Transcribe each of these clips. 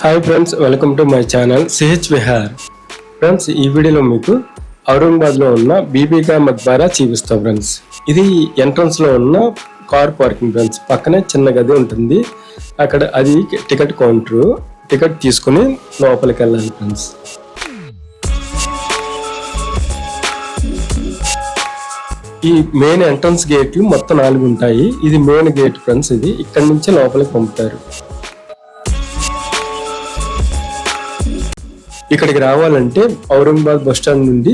Hi friends welcome to my channel CH Vihar friends ఈ వీడియోలో మీకు ఔరంగాబాద్లో ఉన్న బీబీగా మద్వారా చూపిస్తాం ఫ్రెండ్స్ ఇది ఎంట్రన్స్లో ఉన్న కార్ పార్కింగ్ ఫ్రెండ్స్ పక్కనే చిన్న గది ఉంటుంది. అక్కడ అది టికెట్ కౌంటర్ టికెట్ తీసుకుని లోపలికి వెళ్ళాలి ఫ్రెండ్స్ ఈ మెయిన్ ఎంట్రన్స్ గేట్లు మొత్తం నాలుగు ఉంటాయి. ఇది మెయిన్ గేట్ ఫ్రెండ్స్ ఇది. ఇక్కడ నుంచి లోపలికి పంపుతారు. ఇక్కడికి రావాలంటే ఔరంగాబాద్ బస్ స్టాండ్ నుండి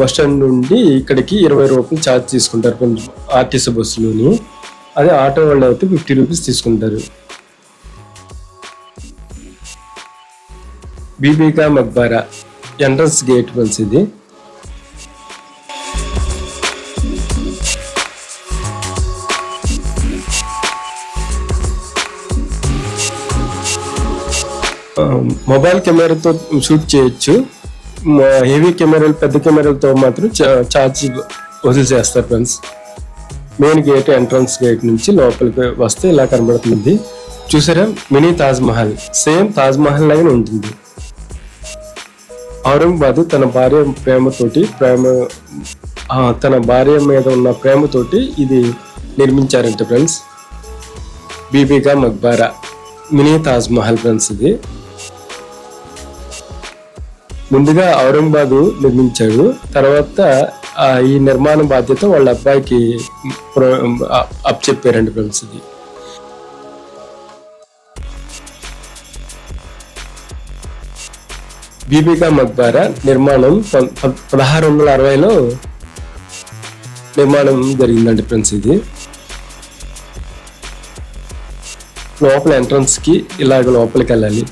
బస్ స్టాండ్ నుండి ఇక్కడికి ఇరవై రూపాయలు ఛార్జ్ తీసుకుంటారు కొంచెం ఆర్టీసీ బస్సులోని. అదే ఆటో వాళ్ళు అయితే ఫిఫ్టీ రూపీస్ తీసుకుంటారు. Bibi ka Maqbara entrance gate once ఇది మొబైల్ కెమెరాతో షూట్ చేయొచ్చు. హెవీ కెమెరాలు పెద్ద కెమెరాలతో మాత్రం చా- ఛార్జ్ వసూలు చేస్తారు friends. Main gate entrance gate నుంచి లోపలికి వస్తే ఇలా కనబడుతుంది. చూసారా? మినీ తాజ్ మహల్. సేమ్ తాజ్ మహల్ లాగానే ఉంటుంది. ఔరంగాబాద్ తన భార్య ప్రేమతోటి ప్రేమ తన భార్య మీద ఉన్న ప్రేమతోటి ఇది నిర్మించారంట friends. Bibi ka Maqbara. Mini Taj Mahal friends ఇది. ముందుగా ఔరంగాబాద్ నిర్మించాడు. తర్వాత ఈ నిర్మాణ బాధ్యత వాళ్ళ అబ్బాయికి అప్ చెప్పారండి ఫ్రెండ్స్ ఇది. బీబీకా మక్బారా నిర్మాణం ప- పదహారు వందల అరవైలో నిర్మాణం జరిగిందండి ఫ్రెండ్స్ ఇది. లోపల ఎంట్రన్స్కి ఇలాగ లోపలికి వెళ్ళాలి.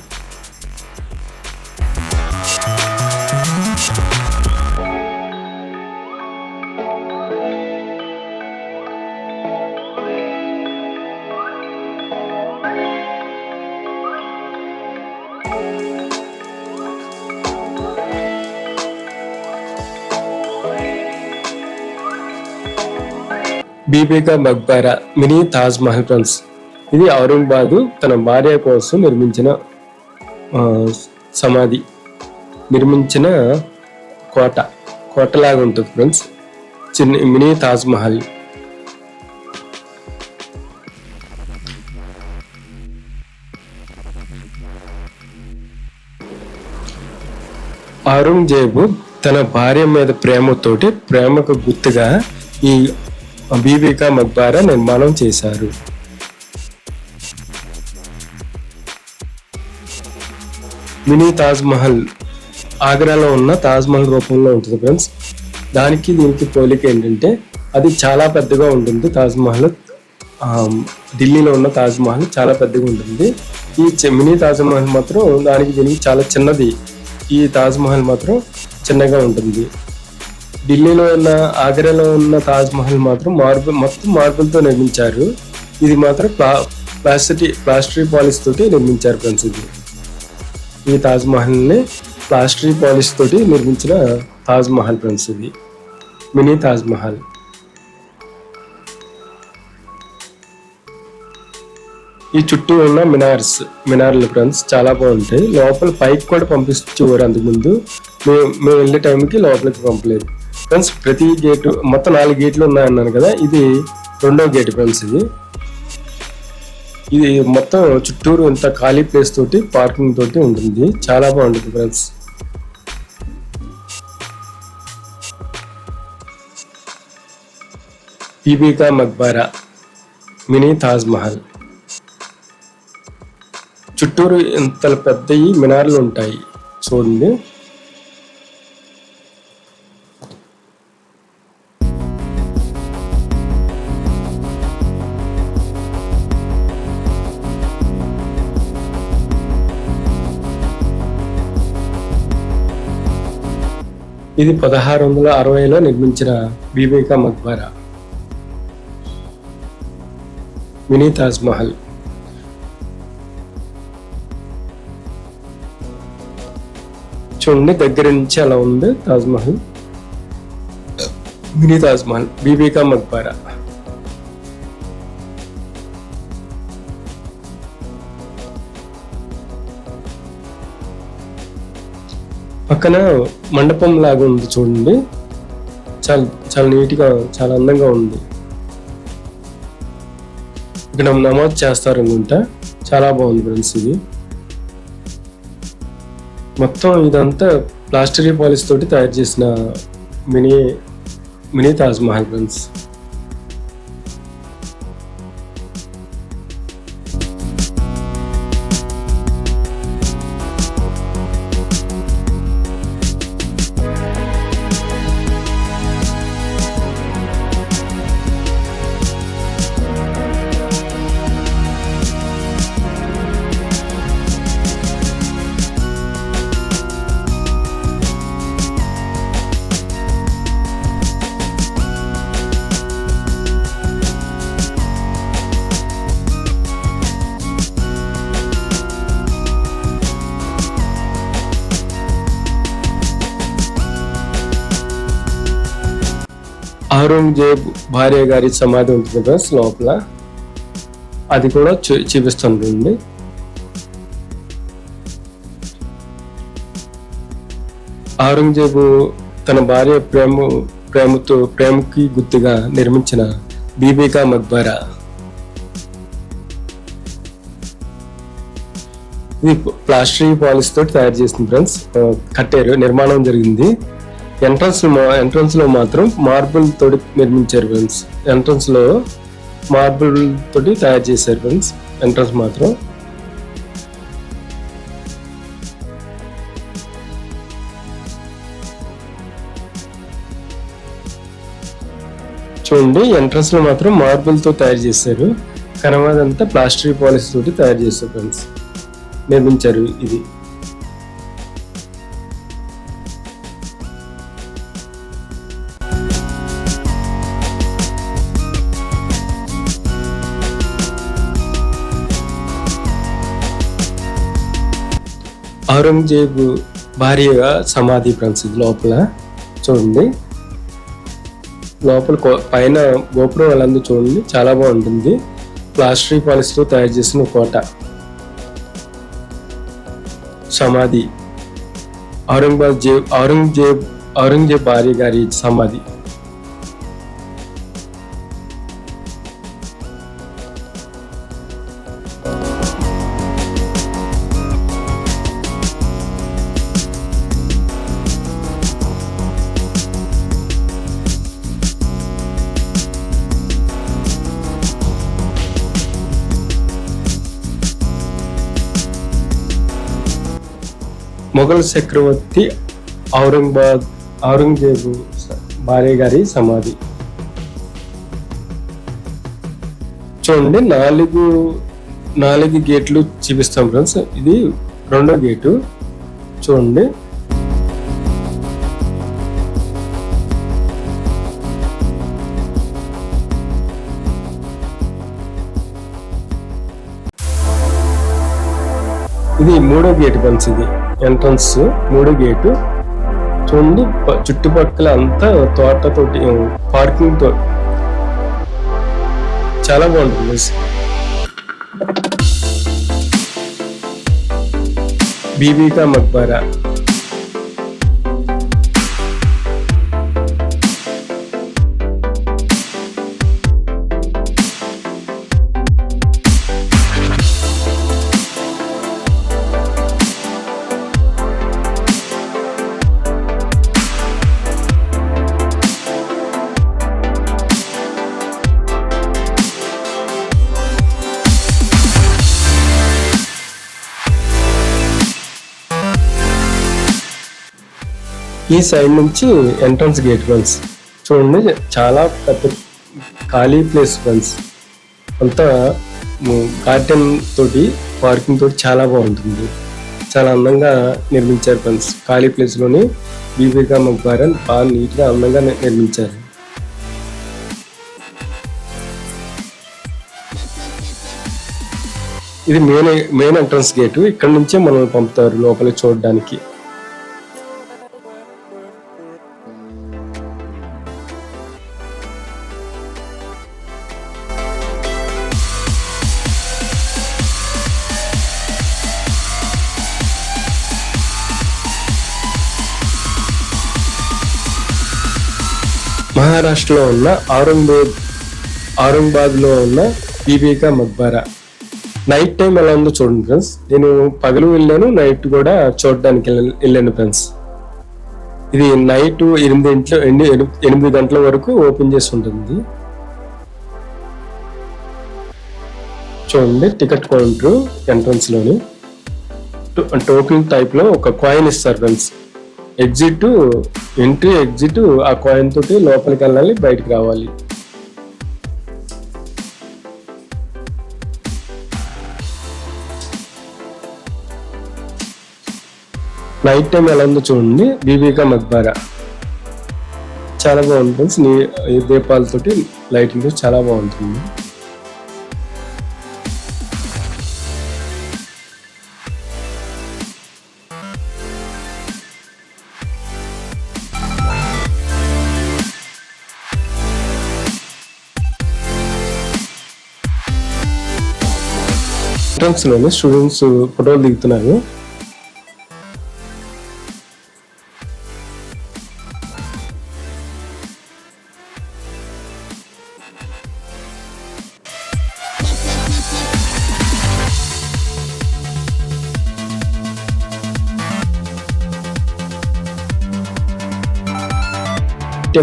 Bibi ka Maqbara mini Taj Mahal friends. ఇది ఔరంగాబాదు తన భార్య కోసం నిర్మించిన సమాధి నిర్మించిన కోట కోటలాగా ఉంటుంది ఫ్రెండ్స్. చిన్న మినీ తాజ్ మహల్. ఔరంగజేబు తన భార్య మీద ప్రేమతోటి ప్రేమకు గుర్తుగా ఈ బీబీకా మక్బారా నిర్మాణం చేశారు. మినీ తాజ్ మహల్ ఆగ్రాలో ఉన్న తాజ్ మహల్ రూపంలో ఉంటుంది ఫ్రెండ్స్. దానికి దీనికి పోలిక ఏంటంటే అది చాలా పెద్దగా ఉంటుంది తాజ్ మహల్. ఢిల్లీలో ఉన్న తాజ్ మహల్ చాలా పెద్దగా ఉంటుంది. ఈ మినీ తాజ్ మహల్ మాత్రం దానికి దీనికి చాలా చిన్నది. ఈ తాజ్ మహల్ మాత్రం చిన్నగా ఉంటుంది. ఢిల్లీలో ఉన్న ఆగ్రాలో ఉన్న తాజ్ మహల్ మాత్రం మార్బుల్ మొత్తం మార్బుల్తో నిర్మించారు. ఇది మాత్రం ప్లా ప్లాస్టి ప్లాస్టరీ పాలిష్ తోటి నిర్మించారు ఫ్రెండ్స్ ఇది. ఈ తాజ్ మహల్ని ప్లాస్టరీ పాలిష్ తోటి నిర్మించిన తాజ్ మహల్ ఫ్రెండ్స్ ఇది. మినీ తాజ్ మహల్. ఈ చుట్టూ ఉన్న మినార్స్ మినార్లు ఫ్రెండ్స్ చాలా బాగుంటాయి. లోపల పైకి కూడా పంపించేవారు అంతకుముందు. మేము మేము వెళ్ళే టైంకి లోపలికి పంపలేదు. ఫ్రెండ్స్ ప్రతి గేటు మొత్తం నాలుగు గేట్లు ఉన్నాయన్నాను కదా ఇది రెండో గేట్ ఫ్రెండ్స్ ఇది. ఇది మొత్తం చుట్టూరు ఇంత ఖాళీ ప్లేస్ తోటి పార్కింగ్ తోటి ఉంటుంది. చాలా బాగుంటుంది ఫ్రెండ్స్ పీబీకా మక్బారా మినీ తాజ్ మహల్ చుట్టూరు ఇంత పెద్దవి మినార్లు ఉంటాయి. చూడండి. ఇది పదహారు వందల అరవైలో నిర్మించిన బీబీకా మక్బారా. మినీ తాజ్ మహల్. చూడండి దగ్గర నుంచి అలా ఉంది తాజ్మహల్ మినీ తాజ్ మహల్ బీబీకా మక్బారా. పక్కన మండపం లాగా ఉంది చూడండి. చాలా చాలా నీట్గా చాలా అందంగా ఉంది. ఇక్కడ నమాజ్ చేస్తారు అనుకుంటా చాలా బాగుంది ఫ్రెండ్స్ ఇది. మొత్తం ఇదంతా ప్లాస్టరీ పాలిస్ తోటి తయారు చేసిన mini mini Taj Mahal friends. Aurangzeb భార్య గారి సమాధి ఉంటుంది ఫ్రెండ్స్ లోపల? అది కూడా చూ- చూపిస్తుంటుంది. ఔరంగజేబు తన భార్య ప్రేమ ప్రేమతో ప్రేమకి గుర్తుగా నిర్మించిన బీబీకా మక్బరా. ఇది ప్లాస్టరీ పాలిస్ తోటి తయారు చేసింది ఫ్రెండ్స్. కట్టారు నిర్మాణం జరిగింది. ఎంట్రన్స్ ఎంట్రన్స్లో మాత్రం మార్బుల్ తోటి నిర్మించారు ఫ్రెండ్స్ ఎంట్రన్స్లో మార్బుల్ తోటి తయారు చేశారు ఫ్రెండ్స్ ఎంట్రన్స్ మాత్రం. చూడండి ఎంట్రన్స్లో మాత్రం మార్బుల్తో తయారు చేశారు. కనవాదంతా ప్లాస్టరీ పాలిస్ తోటి తయారు చేశారు ఫ్రెండ్స్ నిర్మించారు ఇది. ఔరంగజేబు భార్యగా సమాధి ఫ్రెండ్స్ ఇది లోపల చూడండి. లోపల కో- పైన గోపురం వాళ్ళందరూ చూడండి. చాలా బాగుంటుంది. ప్లాస్టరీ పాలిస్తో తయారు చేసిన కోట. సమాధి. ఔరంగజేబ్ ఔరంగజేబ్ ఔరంగజేబ్ భార్య గారి సమాధి. మొఘల్ చక్రవర్తి ఔరంగాబాద్ ఔరంగజేబు భార్య గారి సమాధి. చూడండి నాలుగు నాలుగు గేట్లు చూపిస్తాం ఫ్రెండ్స్. ఇది రెండో గేటు. చూడండి. ఇది మూడో గేట్ ఫ్రెండ్స్ ఇది. ఎంట్రన్స్ మూడు గేటు. చూడండి చుట్టుపక్కల అంతా తోటతోటి పార్కింగ్తో చాలా బాగుంటుంది బీబీకా మక్బారా. ఈ సైడ్ నుంచి ఎంట్రన్స్ గేట్ ఫ్రెండ్స్ చూడండి చాలా పెద్ద ఖాళీ ప్లేస్ ఫ్రెండ్స్ అంతా గార్డెన్ తోటి పార్కింగ్ తోటి చాలా బాగుంటుంది. చాలా అందంగా నిర్మించారు ఫ్రెండ్స్ ఖాళీ ప్లేస్లోని బీబీగా మక్బారన్ బాగా నీట్గా అందంగా నిర్మించారు. ఇది మెయిన్ మెయిన్ ఎంట్రన్స్ గేటు ఇక్కడ నుంచే మనల్ని పంపుతారు లోపలికి చూడడానికి. మహారాష్ట్రలో ఉన్న ఆరంబాద్ ఔరంగాబాద్లో ఉన్న బీబీకా మక్బారా. నైట్ టైం ఎలా ఉందో చూడండి ఫ్రెండ్స్ నేను పగలు వెళ్ళాను నైట్ కూడా చూడడానికి వెళ్ళ- వెళ్ళాను ఫ్రెండ్స్ ఇది నైట్ ఎనిమిది ఇంట్లో ఎనిమిది గంటల వరకు ఓపెన్ చేసి ఉంటుంది. చూడండి టికెట్ కౌంటర్ ఎంట్రన్స్లోని. టోకెన్ టైప్లో ఒక కాయిన్ ఇస్తారు ఫ్రెండ్స్ ఎగ్జిట్ ఎంట్రీ ఎగ్జిట్ ఆ కాయిన్ తోటి లోపలికి వెళ్ళాలి బయటకు రావాలి. నైట్ టైం ఎలా ఉందో చూడండి. బీబీకా మక్బారా చాలా బాగుంటుంది. దీపాలతోటి లైటింగ్ చాలా బాగుంటుంది. ఎంట్రన్స్లోనే స్టూడెంట్స్ ఫోటోలు దిగుతున్నారు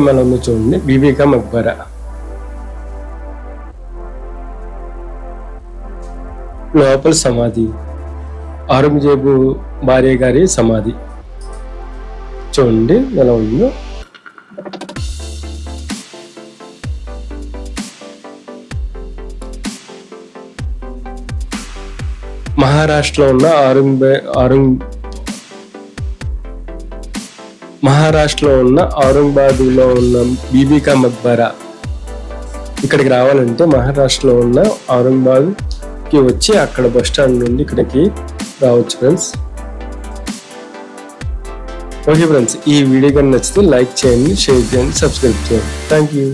మనం చూడండి బీబీకా మక్బరా. లోపల సమాధి. ఔరంగజేబు భార్య గారి సమాధి. చూడండి ఎలా ఉందో. మహారాష్ట్రలో ఉన్న ఔరంగ ఆరంగ్ మహారాష్ట్రలో ఉన్న ఔరంగాబాద్లో ఉన్న బీబీకా మక్బరా ఇక్కడికి రావాలంటే మహారాష్ట్రలో ఉన్న ఔరంగాబాద్ కి వచ్చి అక్కడ బస్ స్టాండ్ నుండి ఇక్కడికి రావచ్చు ఫ్రెండ్స్. ఓకే ఫ్రెండ్స్ ఈ వీడియో కానీ నచ్చితే లైక్ చేయండి షేర్ చేయండి సబ్స్క్రైబ్ చేయండి. Thank you.